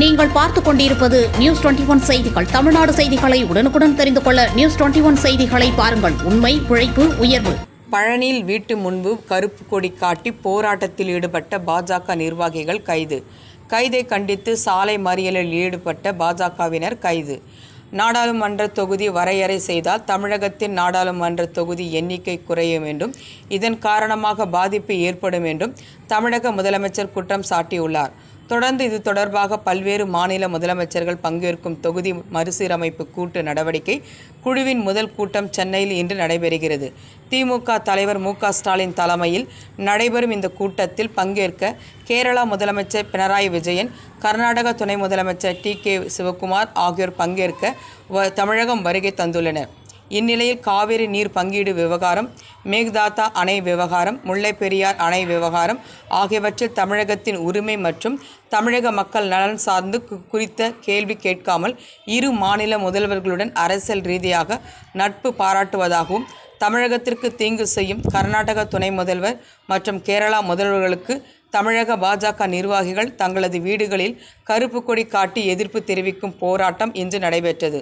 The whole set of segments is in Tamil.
நீங்கள் பார்த்துக் கொண்டிருப்பது நியூஸ் டுவெண்டி ஒன் செய்திகள். தமிழ்நாடு செய்திகளை உடனுக்குடன் தெரிந்து கொள்ள நியூஸ் டுவெண்டி ஒன் செய்திகளை பாருங்கள். உண்மை உழைப்பு உயர்வு. பழனியில் வீட்டு முன்பு கருப்பு கொடி காட்டி போராட்டத்தில் ஈடுபட்ட பாஜக நிர்வாகிகள் கைது. கைதை கண்டித்து சாலை மறியலில் ஈடுபட்ட பாஜகவினர் கைது. நாடாளுமன்ற தொகுதி வரையறை செய்தால் தமிழகத்தின் நாடாளுமன்ற தொகுதி எண்ணிக்கை குறையும் என்றும் இதன் காரணமாக பாதிப்பு ஏற்படும் என்றும் தமிழக முதலமைச்சர் குற்றம் சாட்டியுள்ளார். தொடர்ந்து இது தொடர்பாக பல்வேறு மாநில முதலமைச்சர்கள் பங்கேற்கும் தொகுதி மறுசீரமைப்பு கூட்டு நடவடிக்கை குழுவின் முதல் கூட்டம் சென்னையில் இன்று நடைபெறுகிறது. திமுக தலைவர் மு க ஸ்டாலின் தலைமையில் நடைபெறும் இந்த கூட்டத்தில் பங்கேற்க கேரளா முதலமைச்சர் பினராயி விஜயன் கர்நாடக துணை முதலமைச்சர் டி கே சிவகுமார் ஆகியோர் பங்கேற்க வ- தமிழகம் வருகை தந்துள்ளனர். இந்நிலையில் காவிரி நீர் பங்கீடு விவகாரம் மேகதாத்தா அணை விவகாரம் முல்லைப் பெரியார் அணை விவகாரம் ஆகியவற்றில் தமிழகத்தின் உரிமை மற்றும் தமிழக மக்கள் நலன் சார்ந்து குறித்த கேள்வி கேட்காமல் இரு மாநில முதல்வர்களுடன் அரசியல் ரீதியாக நட்பு பாராட்டுவதாகவும் தமிழகத்திற்கு தீங்கு செய்யும் கர்நாடக துணை முதல்வர் மற்றும் கேரளா முதல்வர்களுக்கு தமிழக பாஜக நிர்வாகிகள் தங்களது வீடுகளில் கருப்பு கொடி காட்டி எதிர்ப்பு தெரிவிக்கும் போராட்டம் இன்று நடைபெற்றது.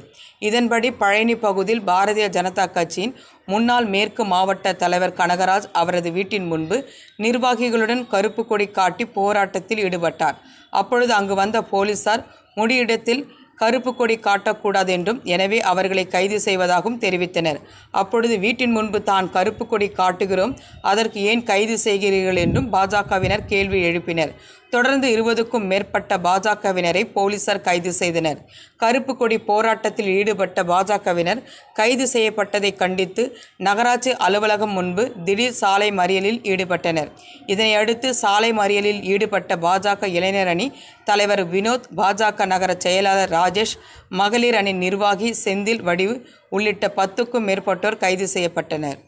இதன்படி பழனி பகுதியில் பாரதிய ஜனதா கட்சியின் முன்னாள் மேற்கு மாவட்ட தலைவர் கனகராஜ் அவரது வீட்டின் முன்பு நிர்வாகிகளுடன் கருப்பு கொடி காட்டி போராட்டத்தில் ஈடுபட்டார். அப்பொழுது அங்கு வந்த போலீசார் முடியிடத்தில் கருப்பு கொடி காட்டக்கூடாது என்றும் எனவே அவர்களை கைது செய்வதாகவும் தெரிவித்தனர். அப்பொழுது வீட்டின் முன்பு தான் கருப்பு கொடி காட்டுகிறோம். அதற்கு ஏன் கைது செய்கிறீர்கள் என்றும் பாஜகவினர் கேள்வி எழுப்பினர். தொடர்ந்து இருபதுக்கும் மேற்பட்ட பாஜகவினரை போலீசார் கைது செய்தனர். கருப்பு கொடி போராட்டத்தில் ஈடுபட்ட பாஜகவினர் கைது செய்யப்பட்டதை கண்டித்து நகராட்சி அலுவலகம் முன்பு திடீர் சாலை மறியலில் ஈடுபட்டனர். இதனையடுத்து சாலை மறியலில் ஈடுபட்ட பாஜக இளைஞர் அணி தலைவர் வினோத் பாஜக நகர செயலாளர் ராஜேஷ் மகளிர் அணி நிர்வாகி செந்தில் வடிவு உள்ளிட்ட பத்துக்கும் மேற்பட்டோர் கைது செய்யப்பட்டனர்.